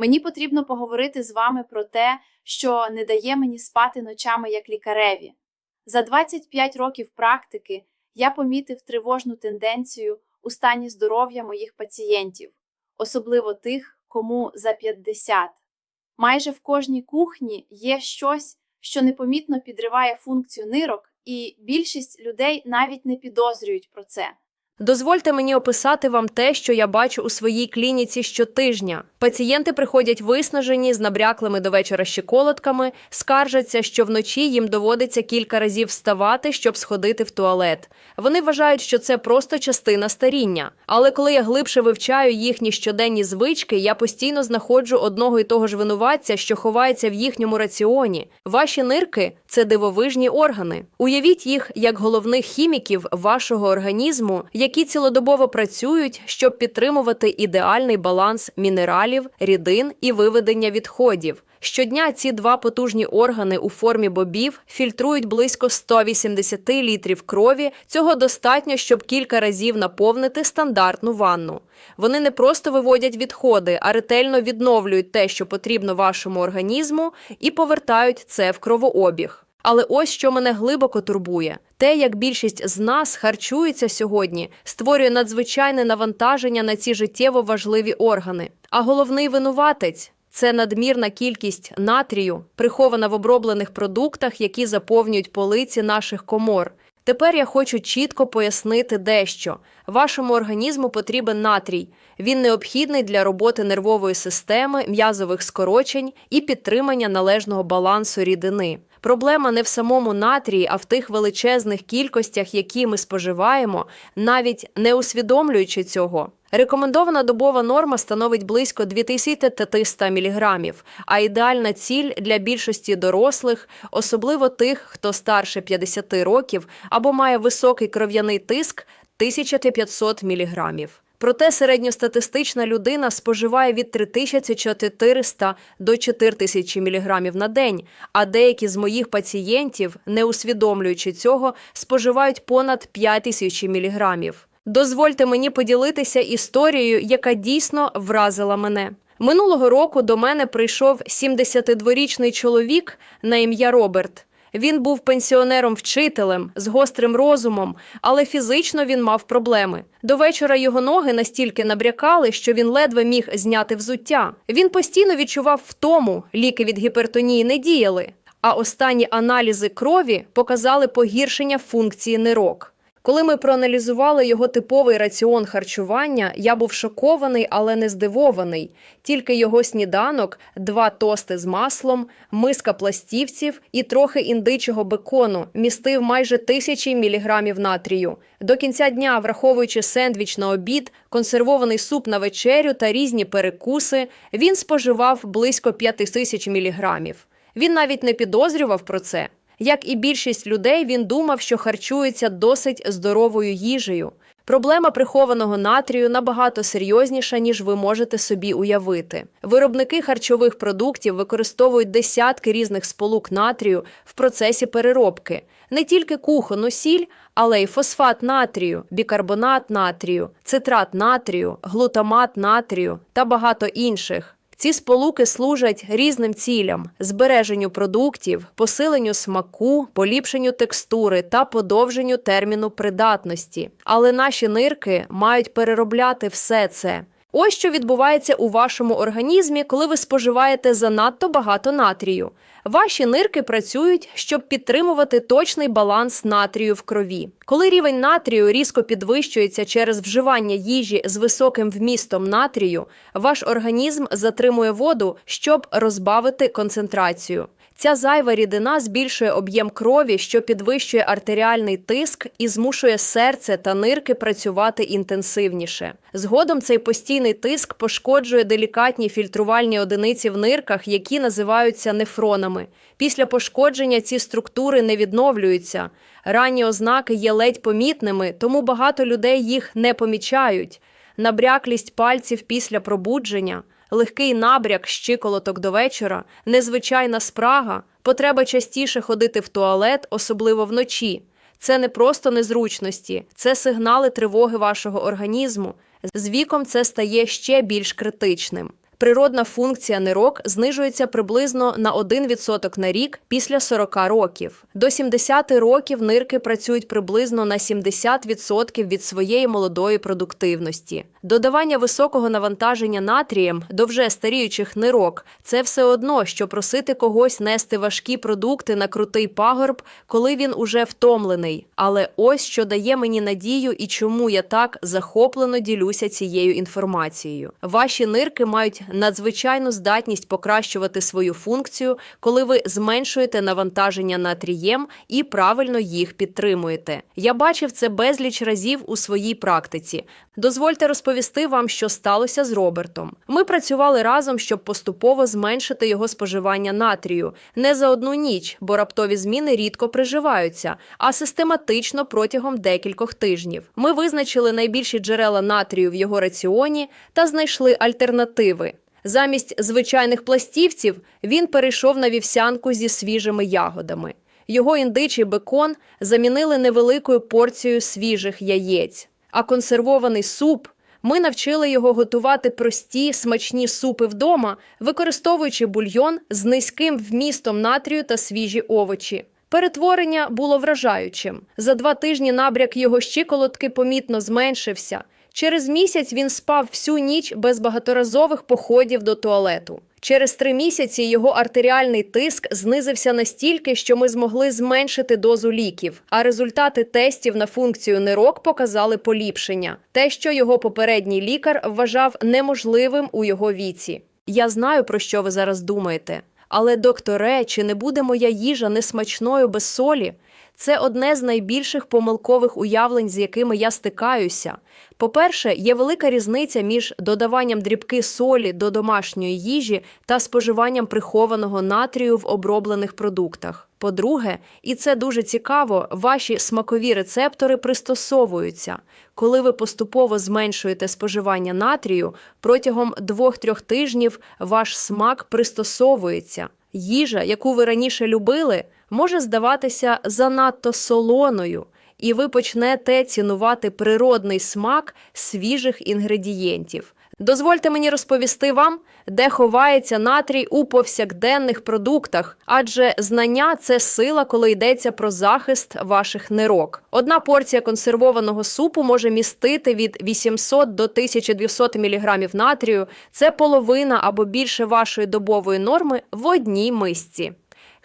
Мені потрібно поговорити з вами про те, що не дає мені спати ночами як лікареві. За 25 років практики я помітив тривожну тенденцію у стані здоров'я моїх пацієнтів, особливо тих, кому за 50. Майже в кожній кухні є щось, що непомітно підриває функцію нирок, і більшість людей навіть не підозрюють про це. Дозвольте мені описати вам те, що я бачу у своїй клініці щотижня. Пацієнти приходять виснажені з набряклими до вечора щеколотками, скаржаться, що вночі їм доводиться кілька разів вставати, щоб сходити в туалет. Вони вважають, що це просто частина старіння. Але коли я глибше вивчаю їхні щоденні звички, я постійно знаходжу одного і того ж винуватця, що ховається в їхньому раціоні. Ваші нирки це дивовижні органи. Уявіть їх як головних хіміків вашого організму, які цілодобово працюють, щоб підтримувати ідеальний баланс мінералів, рідин і виведення відходів. Щодня ці два потужні органи у формі бобів фільтрують близько 180 літрів крові. Цього достатньо, щоб кілька разів наповнити стандартну ванну. Вони не просто виводять відходи, а ретельно відновлюють те, що потрібно вашому організму, і повертають це в кровообіг. Але ось що мене глибоко турбує: те, як більшість з нас харчується сьогодні, створює надзвичайне навантаження на ці життєво важливі органи. А головний винуватець це надмірна кількість натрію, прихована в оброблених продуктах, які заповнюють полиці наших комор. Тепер я хочу чітко пояснити дещо. Вашому організму потрібен натрій. Він необхідний для роботи нервової системи, м'язових скорочень і підтримання належного балансу рідини. Проблема не в самому натрії, а в тих величезних кількостях, які ми споживаємо, навіть не усвідомлюючи цього. Рекомендована добова норма становить близько 2300 мг, а ідеальна ціль для більшості дорослих, особливо тих, хто старше 50 років або має високий кров'яний тиск 1500 мг. Проте середньостатистична людина споживає від 3400 до 4000 мг на день, а деякі з моїх пацієнтів, не усвідомлюючи цього, споживають понад 5000 мг. Дозвольте мені поділитися історією, яка дійсно вразила мене. Минулого року до мене прийшов 72-річний чоловік на ім'я Роберт. Він був пенсіонером-вчителем з гострим розумом, але фізично він мав проблеми. До вечора його ноги настільки набрякали, що він ледве міг зняти взуття. Він постійно відчував втому, ліки від гіпертонії не діяли. А останні аналізи крові показали погіршення функції нирок. Коли ми проаналізували його типовий раціон харчування, я був шокований, але не здивований. Тільки його сніданок, два тости з маслом, миска пластівців і трохи індичого бекону містив майже тисячі міліграмів натрію. До кінця дня, враховуючи сендвіч на обід, консервований суп на вечерю та різні перекуси, він споживав близько 5 тисяч міліграмів. Він навіть не підозрював про це. Як і більшість людей, він думав, що харчується досить здоровою їжею. Проблема прихованого натрію набагато серйозніша, ніж ви можете собі уявити. Виробники харчових продуктів використовують десятки різних сполук натрію в процесі переробки. Не тільки кухонну сіль, але й фосфат натрію, бікарбонат натрію, цитрат натрію, глутамат натрію та багато інших. Ці сполуки служать різним цілям: збереженню продуктів, посиленню смаку, поліпшенню текстури та подовженню терміну придатності. Але наші нирки мають переробляти все це. Ось що відбувається у вашому організмі, коли ви споживаєте занадто багато натрію. Ваші нирки працюють, щоб підтримувати точний баланс натрію в крові. Коли рівень натрію різко підвищується через вживання їжі з високим вмістом натрію, ваш організм затримує воду, щоб розбавити концентрацію. Ця зайва рідина збільшує об'єм крові, що підвищує артеріальний тиск і змушує серце та нирки працювати інтенсивніше. Згодом цей постійний тиск пошкоджує делікатні фільтрувальні одиниці в нирках, які називаються нефронами. Після пошкодження ці структури не відновлюються. Ранні ознаки є ледь помітними, тому багато людей їх не помічають. Набряклість пальців після пробудження легкий набряк щиколоток до вечора, незвичайна спрага, потреба частіше ходити в туалет, особливо вночі. Це не просто незручності, це сигнали тривоги вашого організму. З віком це стає ще більш критичним. Природна функція нирок знижується приблизно на 1% на рік після 40 років. До 70 років нирки працюють приблизно на 70% від своєї молодої продуктивності. Додавання високого навантаження натрієм до вже старіючих нирок це все одно, що просити когось нести важкі продукти на крутий пагорб, коли він уже втомлений. Але ось що дає мені надію і чому я так захоплено ділюся цією інформацією. Ваші нирки мають надзвичайну здатність покращувати свою функцію, коли ви зменшуєте навантаження натрієм і правильно їх підтримуєте. Я бачив це безліч разів у своїй практиці. Дозвольте розповісти вам, що сталося з Робертом. Ми працювали разом, щоб поступово зменшити його споживання натрію не за одну ніч, бо раптові зміни рідко приживаються, а систематично протягом декількох тижнів. Ми визначили найбільші джерела натрію в його раціоні та знайшли альтернативи. Замість звичайних пластівців він перейшов на вівсянку зі свіжими ягодами. Його індичий бекон замінили невеликою порцією свіжих яєць. А консервований суп ми навчили його готувати прості смачні супи вдома, використовуючи бульйон з низьким вмістом натрію та свіжі овочі. Перетворення було вражаючим. За два тижні набряк його щиколотки помітно зменшився. Через місяць він спав всю ніч без багаторазових походів до туалету. Через три місяці його артеріальний тиск знизився настільки, що ми змогли зменшити дозу ліків. А результати тестів на функцію нирок показали поліпшення, те, що його попередній лікар вважав неможливим у його віці. Я знаю, про що ви зараз думаєте. Але, докторе, чи не буде моя їжа несмачною без солі? Це одне з найбільших помилкових уявлень, з якими я стикаюся. По-перше, є велика різниця між додаванням дрібки солі до домашньої їжі та споживанням прихованого натрію в оброблених продуктах. По-друге, і це дуже цікаво, ваші смакові рецептори пристосовуються. Коли ви поступово зменшуєте споживання натрію, протягом 2-3 тижнів ваш смак пристосовується. Їжа, яку ви раніше любили, може здаватися занадто солоною, і ви почнете цінувати природний смак свіжих інгредієнтів. Дозвольте мені розповісти вам, де ховається натрій у повсякденних продуктах, адже знання це сила, коли йдеться про захист ваших нирок. Одна порція консервованого супу може містити від 800 до 1200 мг натрію. Це половина або більше вашої добової норми в одній мисці.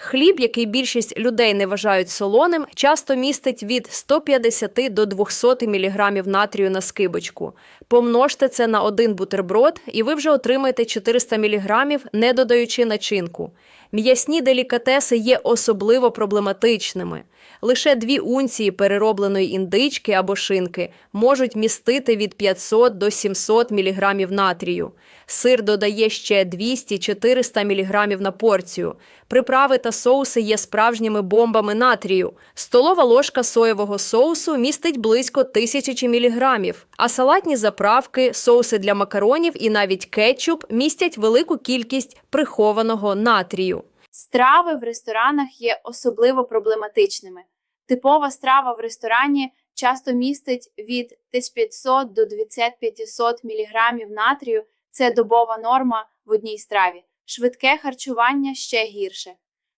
Хліб, який більшість людей не вважають солоним, часто містить від 150 до 200 мг натрію на скибочку. Помножте це на один бутерброд, і ви вже отримаєте 400 мг, не додаючи начинку. М'ясні делікатеси є особливо проблематичними. Лише дві унції переробленої індички або шинки можуть містити від 500 до 700 мг натрію. Сир додає ще 200-400 мг на порцію. Приправи та соуси є справжніми бомбами натрію. Столова ложка соєвого соусу містить близько 1000 мг, а салатні заправки, соуси для макаронів і навіть кетчуп містять велику кількість прихованого натрію. Страви в ресторанах є особливо проблематичними. Типова страва в ресторані часто містить від 1500 до 2500 мг натрію. Це добова норма в одній страві. Швидке харчування ще гірше.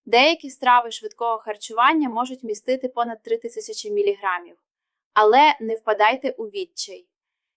Деякі страви швидкого харчування можуть містити понад 3000 мг. Але не впадайте у відчай.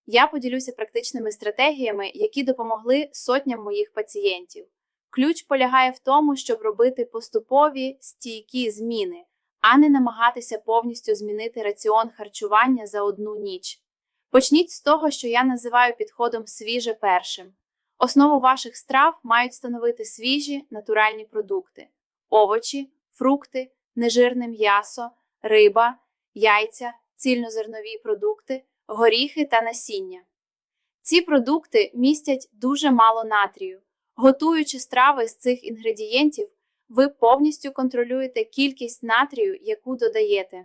Я поділюся практичними стратегіями, які допомогли сотням моїх пацієнтів. Ключ полягає в тому, щоб робити поступові стійкі зміни, а не намагатися повністю змінити раціон харчування за одну ніч. Почніть з того, що я називаю підходом свіже першим. Основу ваших страв мають становити свіжі натуральні продукти: овочі, фрукти, нежирне м'ясо, риба, яйця, цільнозернові продукти, горіхи та насіння. Ці продукти містять дуже мало натрію. Готуючи страви з цих інгредієнтів, ви повністю контролюєте кількість натрію, яку додаєте.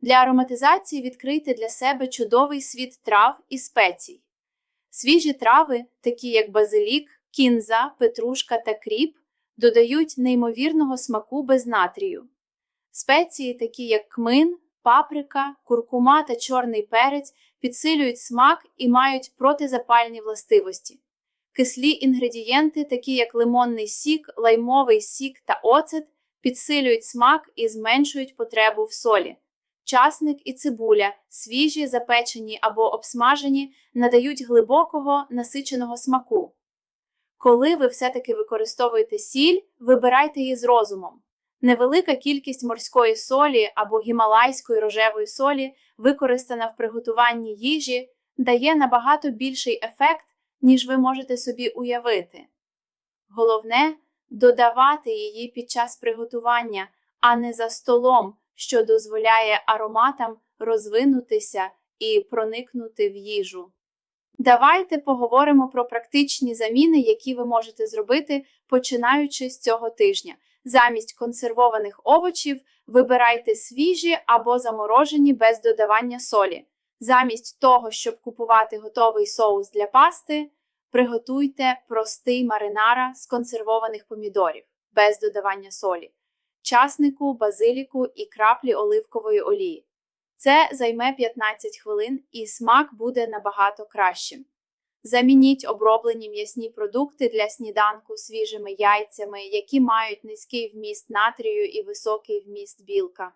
Для ароматизації відкрийте для себе чудовий світ трав і спецій. Свіжі трави, такі як базилік, кінза, петрушка та кріп, додають неймовірного смаку без натрію. Спеції, такі як кмин, паприка, куркума та чорний перець, підсилюють смак і мають протизапальні властивості. Кислі інгредієнти, такі як лимонний сік, лаймовий сік та оцет, підсилюють смак і зменшують потребу в солі. Часник і цибуля, свіжі, запечені або обсмажені, надають глибокого насиченого смаку. Коли ви все-таки використовуєте сіль, вибирайте її з розумом. Невелика кількість морської солі або гімалайської рожевої солі, використана в приготуванні їжі, дає набагато більший ефект, ніж ви можете собі уявити. Головне додавати її під час приготування, а не за столом, що дозволяє ароматам розвинутися і проникнути в їжу. Давайте поговоримо про практичні заміни, які ви можете зробити, починаючи з цього тижня. Замість консервованих овочів вибирайте свіжі або заморожені без додавання солі. Замість того, щоб купувати готовий соус для пасти, приготуйте простий маринара з консервованих помідорів без додавання солі, часнику, базиліку і краплі оливкової олії. Це займе 15 хвилин і смак буде набагато кращим. Замініть оброблені м'ясні продукти для сніданку свіжими яйцями, які мають низький вміст натрію і високий вміст білка.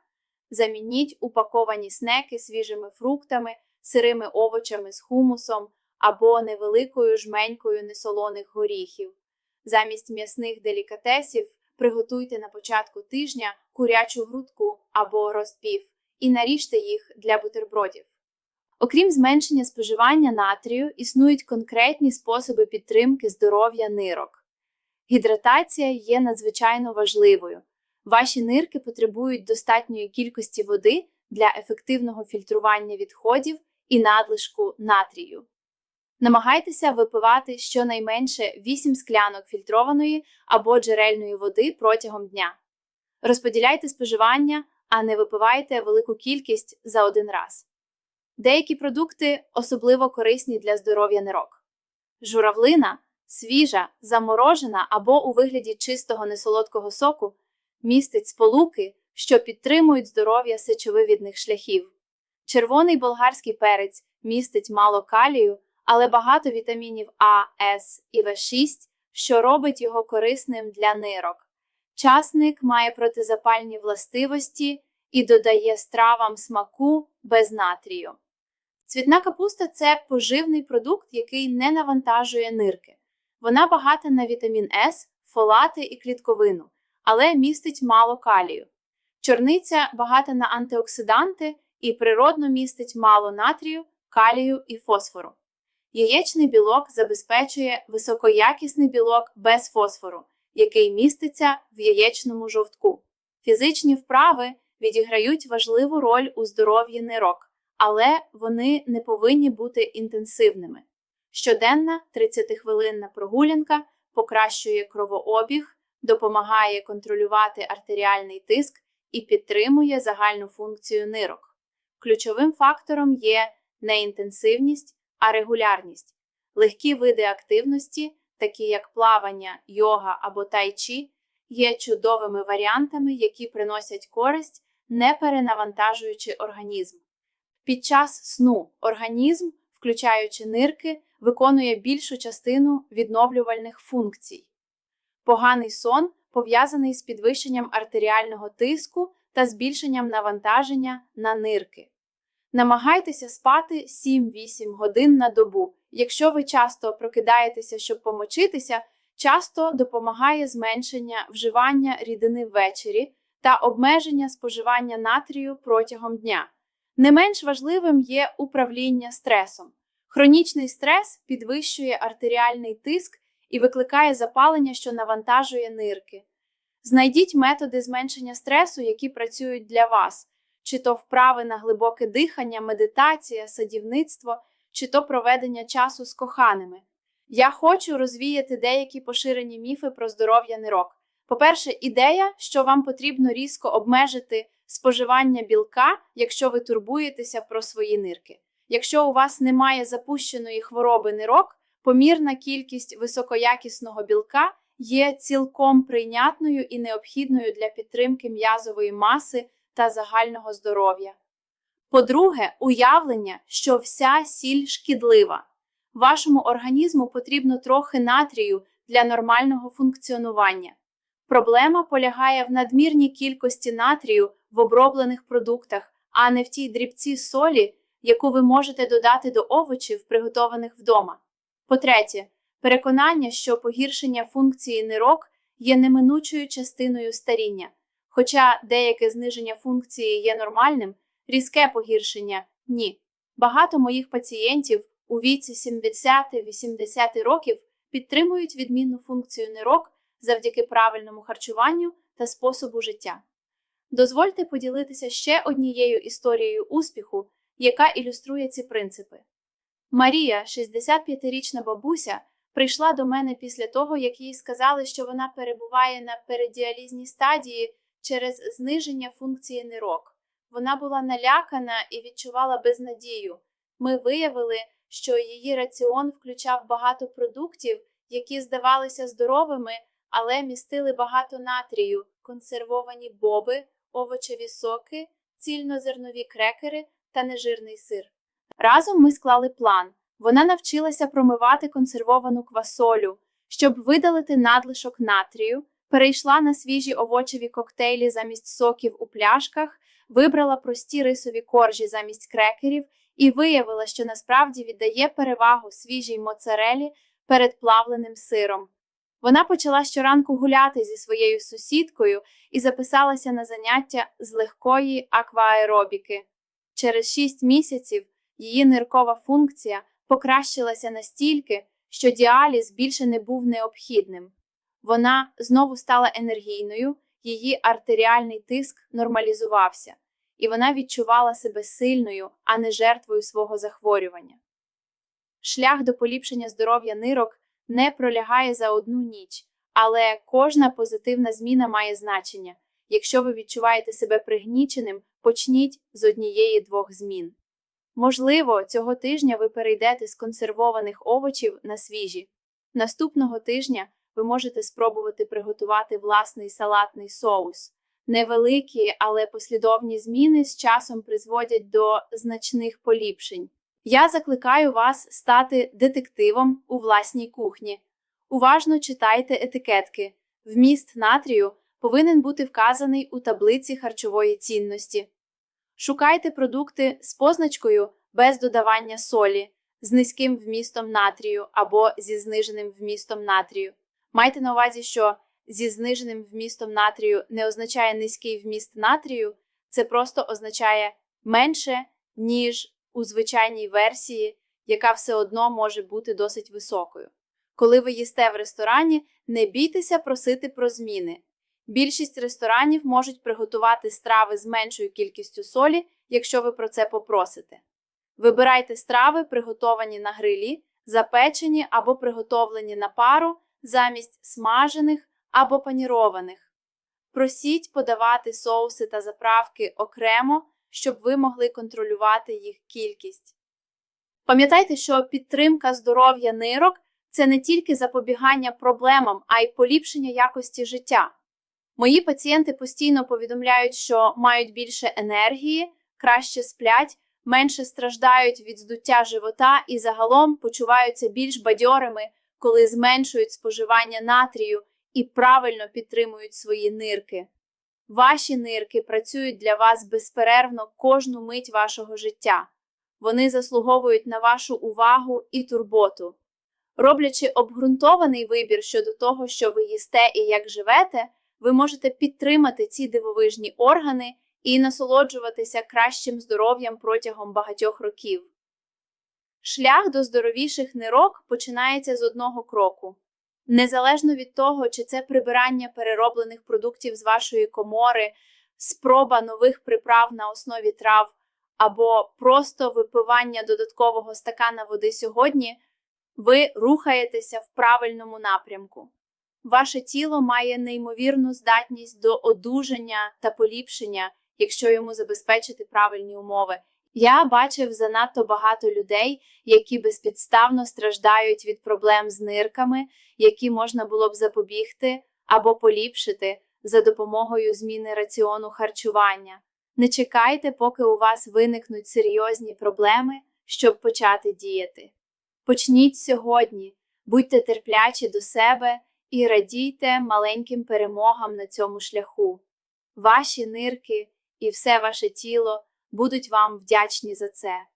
Замініть упаковані снеки свіжими фруктами, сирими овочами з хумусом або невеликою жменькою несолоних горіхів. Замість м'ясних делікатесів приготуйте на початку тижня курячу грудку або розпів і наріжте їх для бутербродів. Окрім зменшення споживання натрію, існують конкретні способи підтримки здоров'я нирок. Гідратація є надзвичайно важливою. Ваші нирки потребують достатньої кількості води для ефективного фільтрування відходів і надлишку натрію. Намагайтеся випивати щонайменше 8 склянок фільтрованої або джерельної води протягом дня. Розподіляйте споживання, а не випивайте велику кількість за один раз. Деякі продукти особливо корисні для здоров'я нирок. Журавлина, свіжа, заморожена або у вигляді чистого несолодкого соку, містить сполуки, що підтримують здоров'я сечовивідних шляхів. Червоний болгарський перець містить мало калію, але багато вітамінів А, С і В6, що робить його корисним для нирок. Часник має протизапальні властивості і додає стравам смаку без натрію. Цвітна капуста це поживний продукт, який не навантажує нирки. Вона багата на вітамін С, фолати і клітковину, але містить мало калію. Чорниця багата на антиоксиданти і природно містить мало натрію, калію і фосфору. Яєчний білок забезпечує високоякісний білок без фосфору, який міститься в яєчному жовтку. Фізичні вправи відіграють важливу роль у здоров'ї нирок, але вони не повинні бути інтенсивними. Щоденна 30-хвилинна прогулянка покращує кровообіг, допомагає контролювати артеріальний тиск і підтримує загальну функцію нирок. Ключовим фактором є не інтенсивність, а регулярність. Легкі види активності, такі як плавання, йога або тайчі, є чудовими варіантами, які приносять користь, не перенавантажуючи організм. Під час сну організм, включаючи нирки, виконує більшу частину відновлювальних функцій. Поганий сон пов'язаний з підвищенням артеріального тиску та збільшенням навантаження на нирки. Намагайтеся спати 7-8 годин на добу. Якщо ви часто прокидаєтеся, щоб помочитися, часто допомагає зменшення вживання рідини ввечері та обмеження споживання натрію протягом дня. Не менш важливим є управління стресом. Хронічний стрес підвищує артеріальний тиск і викликає запалення, що навантажує нирки. Знайдіть методи зменшення стресу, які працюють для вас, чи то вправи на глибоке дихання, медитація, садівництво, чи то проведення часу з коханими. Я хочу розвіяти деякі поширені міфи про здоров'я нирок. По-перше, ідея, що вам потрібно різко обмежити споживання білка, якщо ви турбуєтеся про свої нирки. Якщо у вас немає запущеної хвороби нирок, помірна кількість високоякісного білка є цілком прийнятною і необхідною для підтримки м'язової маси та загального здоров'я. По-друге, уявлення, що вся сіль шкідлива. Вашому організму потрібно трохи натрію для нормального функціонування. Проблема полягає в надмірній кількості натрію в оброблених продуктах, а не в тій дрібці солі, яку ви можете додати до овочів, приготованих вдома. По-третє, переконання, що погіршення функції нирок є неминучою частиною старіння. Хоча деяке зниження функції є нормальним, різке погіршення ні. Багато моїх пацієнтів у віці 70-80 років підтримують відмінну функцію нирок завдяки правильному харчуванню та способу життя. Дозвольте поділитися ще однією історією успіху, яка ілюструє ці принципи. Марія, 65-річна бабуся, прийшла до мене після того, як їй сказали, що вона перебуває на передіалізній стадії через зниження функції нирок. Вона була налякана і відчувала безнадію. Ми виявили, що її раціон включав багато продуктів, які здавалися здоровими, але містили багато натрію, консервовані боби, овочеві соки, цільнозернові крекери та нежирний сир. Разом ми склали план. Вона навчилася промивати консервовану квасолю, щоб видалити надлишок натрію, перейшла на свіжі овочеві коктейлі замість соків у пляшках, вибрала прості рисові коржі замість крекерів і виявила, що насправді віддає перевагу свіжій моцарелі перед плавленим сиром. Вона почала щоранку гуляти зі своєю сусідкою і записалася на заняття з легкої акваеробіки. Через 6 місяців її ниркова функція покращилася настільки, що діаліз більше не був необхідним. Вона знову стала енергійною, її артеріальний тиск нормалізувався, і вона відчувала себе сильною, а не жертвою свого захворювання. Шлях до поліпшення здоров'я нирок не пролягає за одну ніч, але кожна позитивна зміна має значення. Якщо ви відчуваєте себе пригніченим, почніть з однієї двох змін. Можливо, цього тижня ви перейдете з консервованих овочів на свіжі. Наступного тижня ви можете спробувати приготувати власний салатний соус. Невеликі, але послідовні зміни з часом призводять до значних поліпшень. Я закликаю вас стати детективом у власній кухні. Уважно читайте етикетки. Вміст натрію повинен бути вказаний у таблиці харчової цінності. Шукайте продукти з позначкою без додавання солі, з низьким вмістом натрію або зі зниженим вмістом натрію. Майте на увазі, що зі зниженим вмістом натрію не означає низький вміст натрію, це просто означає менше, ніж у звичайній версії, яка все одно може бути досить високою. Коли ви їсте в ресторані, не бійтеся просити про зміни. Більшість ресторанів можуть приготувати страви з меншою кількістю солі, якщо ви про це попросите. Вибирайте страви, приготовані на грилі, запечені або приготовлені на пару замість смажених або панірованих. Просіть подавати соуси та заправки окремо, щоб ви могли контролювати їх кількість. Пам'ятайте, що підтримка здоров'я нирок це не тільки запобігання проблемам, а й поліпшення якості життя. Мої пацієнти постійно повідомляють, що мають більше енергії, краще сплять, менше страждають від здуття живота і загалом почуваються більш бадьорими, коли зменшують споживання натрію і правильно підтримують свої нирки. Ваші нирки працюють для вас безперервно кожну мить вашого життя. Вони заслуговують на вашу увагу і турботу. Роблячи обґрунтований вибір щодо того, що ви їсте і як живете, ви можете підтримати ці дивовижні органи і насолоджуватися кращим здоров'ям протягом багатьох років. Шлях до здоровіших нирок починається з одного кроку. Незалежно від того, чи це прибирання перероблених продуктів з вашої комори, спроба нових приправ на основі трав або просто випивання додаткового стакана води сьогодні, ви рухаєтеся в правильному напрямку. Ваше тіло має неймовірну здатність до одужання та поліпшення, якщо йому забезпечити правильні умови. Я бачив занадто багато людей, які безпідставно страждають від проблем з нирками, які можна було б запобігти або поліпшити за допомогою зміни раціону харчування. Не чекайте, поки у вас виникнуть серйозні проблеми, щоб почати діяти. Почніть сьогодні, будьте терплячі до себе і радійте маленьким перемогам на цьому шляху. Ваші нирки і все ваше тіло будуть вам вдячні за це.